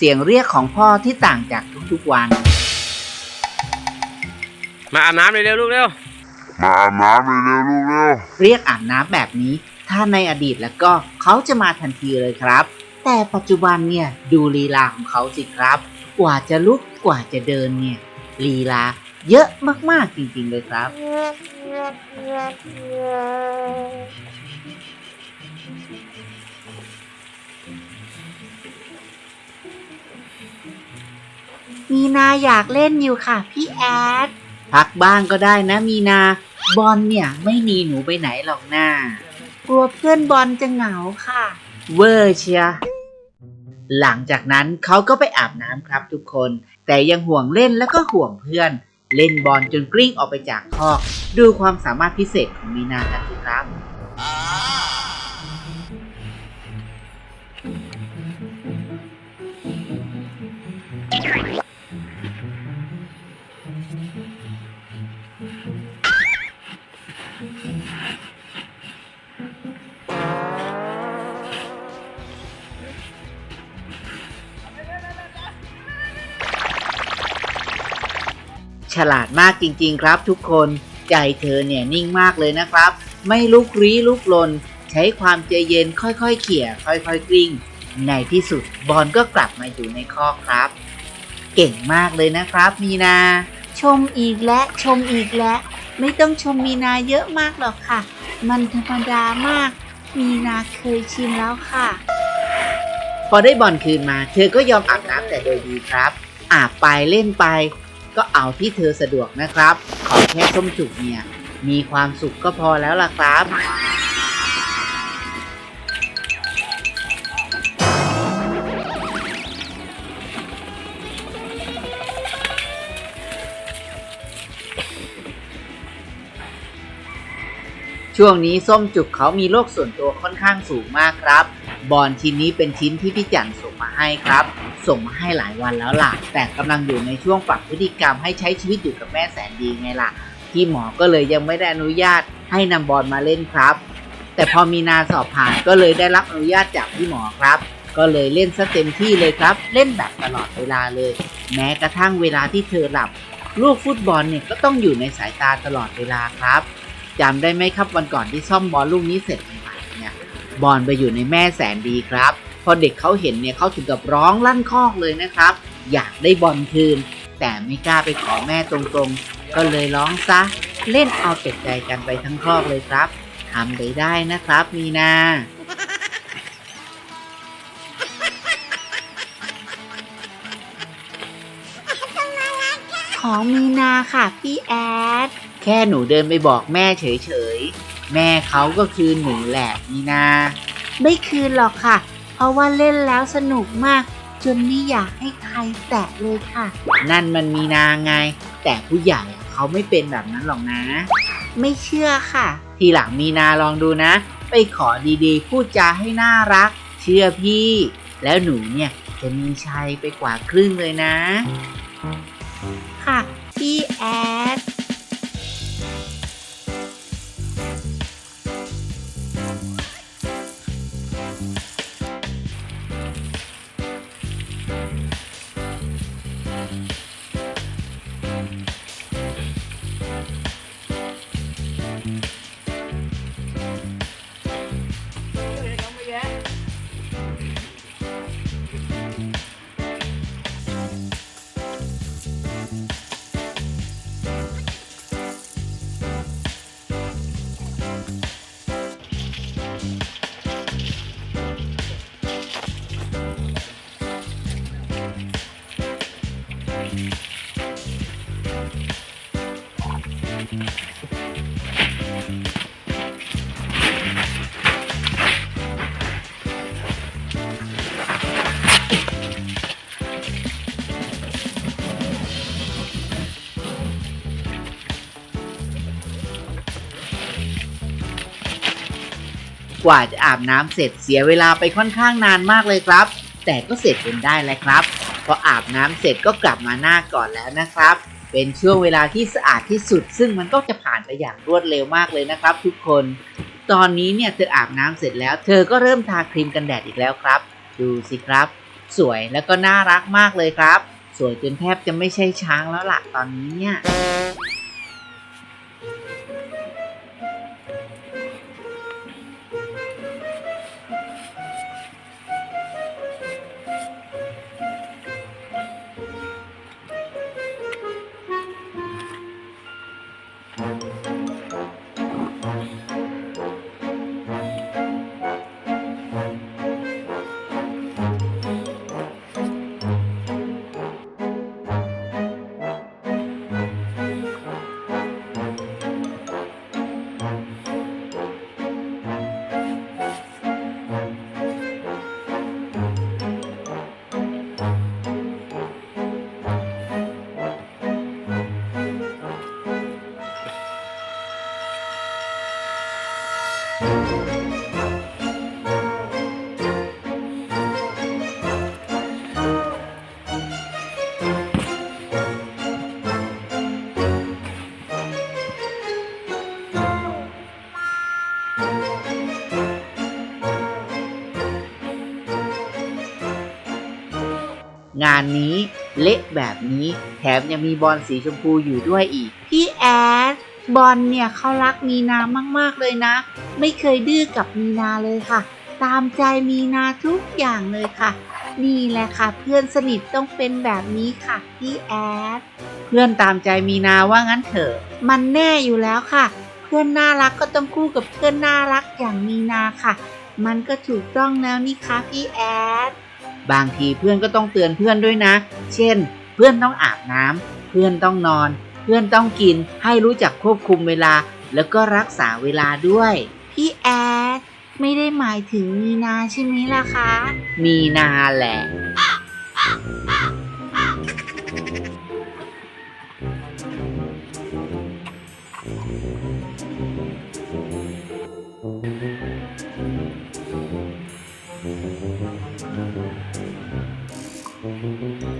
เสียงเรียกของพ่อที่ต่างจากทุกๆวัน มาอาบน้ำเร็วๆลูกเร็ว มาอาบน้ำเร็วๆลูกเร็ว เรียกอาบน้ำแบบนี้ ถ้าในอดีตแล้วก็เขาจะมาทันทีเลยครับ แต่ปัจจุบันเนี่ยดูลีลาของเขาสิครับ กว่าจะลุกกว่าจะเดินเนี่ยลีลาเยอะมากๆจริงๆเลยครับ มีนาอยากเล่นอยู่ค่ะพี่แอด พักบ้างก็ได้นะมีนา บอลเนี่ยไม่หนีหนูไปไหนหรอกนะกลัวเพื่อนบอลจะเหงาค่ะ เวอร์เชียหลังจากนั้นเขาก็ไปอาบน้ำครับทุกคน แต่ยังห่วงเล่นแล้วก็ห่วงเพื่อน เล่นบอลจนกลิ้งออกไปจากคอก ดูความสามารถพิเศษของมีนากันสิครับ ฉลาดมากจริง ๆ ครับทุกคนใจเธอเนี่ยนิ่งมากเลยนะครับ ไม่ลุกรี้ลุกลน ใช้ความใจเย็นค่อยๆเขี่ยค่อยๆกลิ้ง ในที่สุดบอลก็กลับมาอยู่ในคอกครับ เก่งมากเลยนะครับมีนา ชมอีกและชมอีกและไม่ต้องชมมีนาเยอะมากหรอกค่ะ มันธรรมดามาก มีนาเคยชินแล้วค่ะ พอได้บอลคืนมา เธอก็ยอมอาบน้ำแต่โดยดีครับ อาบไปเล่นไป ก็เอาที่เธอสะดวกนะครับ ขอแค่ส้มจุกเนี่ย มีความสุขก็พอแล้วล่ะครับช่วงนี้ส้มจุกเขามีโรคส่วนตัวค่อนข้างสูงมากครับ บอลชิ้นนี้เป็นชิ้นที่พี่จันส่งมาให้ครับ ส่งมาให้หลายวันแล้วล่ะ แต่กำลังอยู่ในช่วงปรับพฤติกรรมให้ใช้ชีวิตอยู่กับแม่แสนดีไงล่ะ ที่หมอก็เลยยังไม่ได้อนุญาตให้นำบอลมาเล่นครับ แต่พอมีนาสอบผ่านก็เลยได้รับอนุญาตจากพี่หมอครับ ก็เลยเล่นซะเต็มที่เลยครับ เล่นแบบตลอดเวลาเลย แม้กระทั่งเวลาที่เธอหลับ ลูกฟุตบอลเนี่ยก็ต้องอยู่ในสายตาตลอดเวลาครับจำได้ไหมครับวันก่อนที่ซ่อมบอลลูกนี้เสร็จใหม่ๆเนี่ยบอลไปอยู่ในแม่แสนดีครับ อเด็กเขาเห็นเนี่ยเขาถึงกับร้องลั่นคอกเลยนะครับ อยากได้บอลคืน แต่ไม่กล้าไปขอแม่ตรงๆ ก็เลยร้องซะ เล่นเอาเก็บใจกันไปทั้งครอบเลยครับทำไปได้นะครับ มีนาของมีนาค่ะพี่แอด แค่หนูเดินไปบอกแม่เฉยๆ แม่เขาก็คือหนูแหละมีนา ไม่คืนหรอกค่ะ เพราะว่าเล่นแล้วสนุกมาก จนไม่อยากให้ใครแตะเลยค่ะ นั่นมันมีนาไง แต่ผู้ใหญ่อะเขาไม่เป็นแบบนั้นหรอกนะ ไม่เชื่อค่ะ ทีหลังมีนาลองดูนะ ไปขอดีๆ พูดจาให้น่ารัก เชื่อพี่ แล้วหนูเนี่ยจะมีชัยไปกว่าครึ่งเลยนะ ค่ะ พี่แอด กว่าจะอาบน้ำเสร็จเสียเวลาไปค่อนข้างนานมากเลยครับ แต่ก็เสร็จจนได้แล้วครับ พออาบน้ำเสร็จก็กลับมาหน้าก่อนแล้วนะครับ เป็นช่วงเวลาที่สะอาดที่สุด ซึ่งมันก็จะผ่านไปอย่างรวดเร็วมากเลยนะครับ ทุกคน ตอนนี้เนี่ยเธออาบน้ำเสร็จแล้ว เธอก็เริ่มทาครีมกันแดดอีกแล้วครับ ดูสิครับ สวยแล้วก็น่ารักมากเลยครับ สวยจนแทบจะไม่ใช่ช้างแล้วล่ะตอนนี้เนี่ย งานนี้เละแบบนี้แถมยังมีบอลสีชมพูอยู่ด้วยอีก พี่แอดบอลเนี่ยเขารักมีนามากๆเลยนะ ไม่เคยดื้อกับมีนาเลยค่ะ ตามใจมีนาทุกอย่างเลยค่ะ นี่แหละค่ะ เพื่อนสนิทต้องเป็นแบบนี้ค่ะพี่แอดเพื่อนตามใจมีนาว่างั้นเถอะมันแน่อยู่แล้วค่ะ เพื่อนน่ารักก็ต้องคู่กับเพื่อนน่ารักอย่างมีนาค่ะ มันก็ถูกต้องแล้วนี่คะพี่แอด บางทีเพื่อนก็ต้องเตือนเพื่อนด้วยนะ เช่น เพื่อนต้องอาบน้ำเพื่อนต้องนอน เพื่อนต้องกิน ให้รู้จักควบคุมเวลา แล้วก็รักษาเวลาด้วย พี่แอดไม่ได้หมายถึงมีนาใช่ไหมล่ะคะ มีนาแหละ Música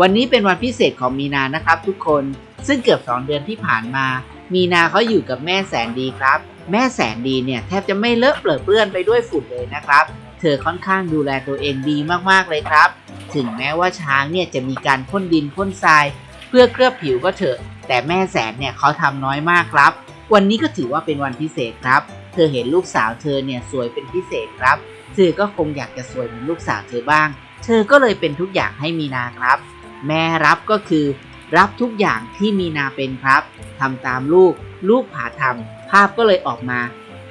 วันนี้เป็นวันพิเศษของมีนานะครับ ทุกคน ซึ่งเกือบ 2 เดือนที่ผ่านมา มีนาเขาอยู่กับแม่แสนดีครับ แม่แสนดีเนี่ยแทบจะไม่เลอะเปลือเปื้อนไปด้วยฝุ่นเลยนะครับ เธอค่อนข้างดูแลตัวเองดีมากๆเลยครับ ถึงแม้ว่าช้างเนี่ยจะมีการพ่นดินพ่นทราย เพื่อเคลือบผิวก็เถอะ แต่แม่แสนเนี่ยเขาทำน้อยมากครับ วันนี้ก็ถือว่าเป็นวันพิเศษครับ เธอเห็นลูกสาวเธอเนี่ยสวยเป็นพิเศษครับ เธอก็คงอยากจะสวยเหมือนลูกสาวเธอบ้าง เธอก็เลยเป็นทุกอย่างให้มีนาครับ แม่รับก็คือ รับทุกอย่างที่มีนาเป็นครับทำตามลูก ลูกผาทำภาพก็เลยออกมา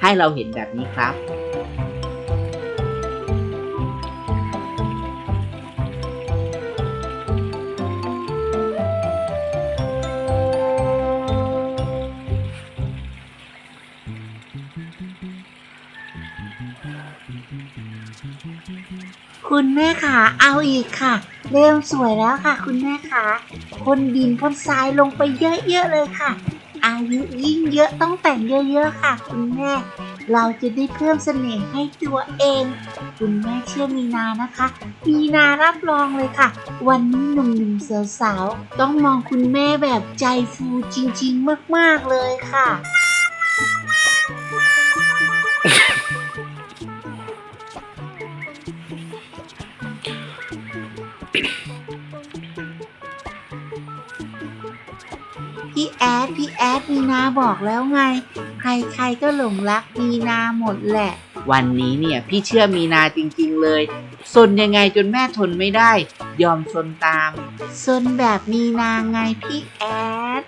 ให้เราเห็นแบบนี้ครับ คุณแม่ขาเอาอีกค่ะ เริ่มสวยแล้วค่ะ คุณแม่ขาพ่นดินพ่นทรายลงไปเยอะๆเลยค่ะ อายุยิ่งเยอะต้องแต่งเยอะๆค่ะ คุณแม่ เราจะได้เพิ่มเสน่ห์ให้ตัวเอง คุณแม่เชื่อมีนานะคะ มีนารับรองเลยค่ะ วันนี้หนุ่มๆสาวๆต้องมองคุณแม่แบบใจฟูจริงๆมากๆเลยค่ะ อดพี่แอดมีนาบอกแล้วไง ใครๆก็หลงรักมีนาหมดแหละ วันนี้เนี่ยพี่เชื่อมีนาจริงๆเลยซนยังไงจนแม่ทนไม่ได้ ยอมซนตามซนแบบมีนาไงพี่แอด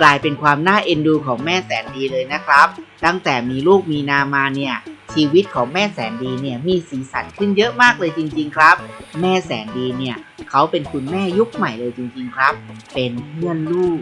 กลายเป็นความน่าเอ็นดูของแม่แสนดีเลยนะครับ ตั้งแต่มีลูกมีนามาเนี่ยชีวิตของแม่แสนดีเนี่ยมีสีสันขึ้นเยอะมากเลยจริง ๆ ครับ แม่แสนดีเนี่ย เขาเป็นคุณแม่ยุคใหม่เลยจริงๆครับ เป็นเพื่อนลูก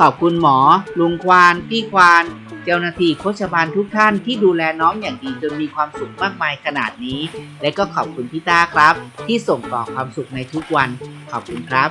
ขอบคุณหมอ ลุงควาน พี่ควาน เจ้าหน้าที่โคชบาลทุกท่านที่ดูแลน้องอย่างดีจนมีความสุขมากมายขนาดนี้ และก็ขอบคุณพี่ต้าครับ ที่ส่งต่อความสุขในทุกวัน ขอบคุณครับ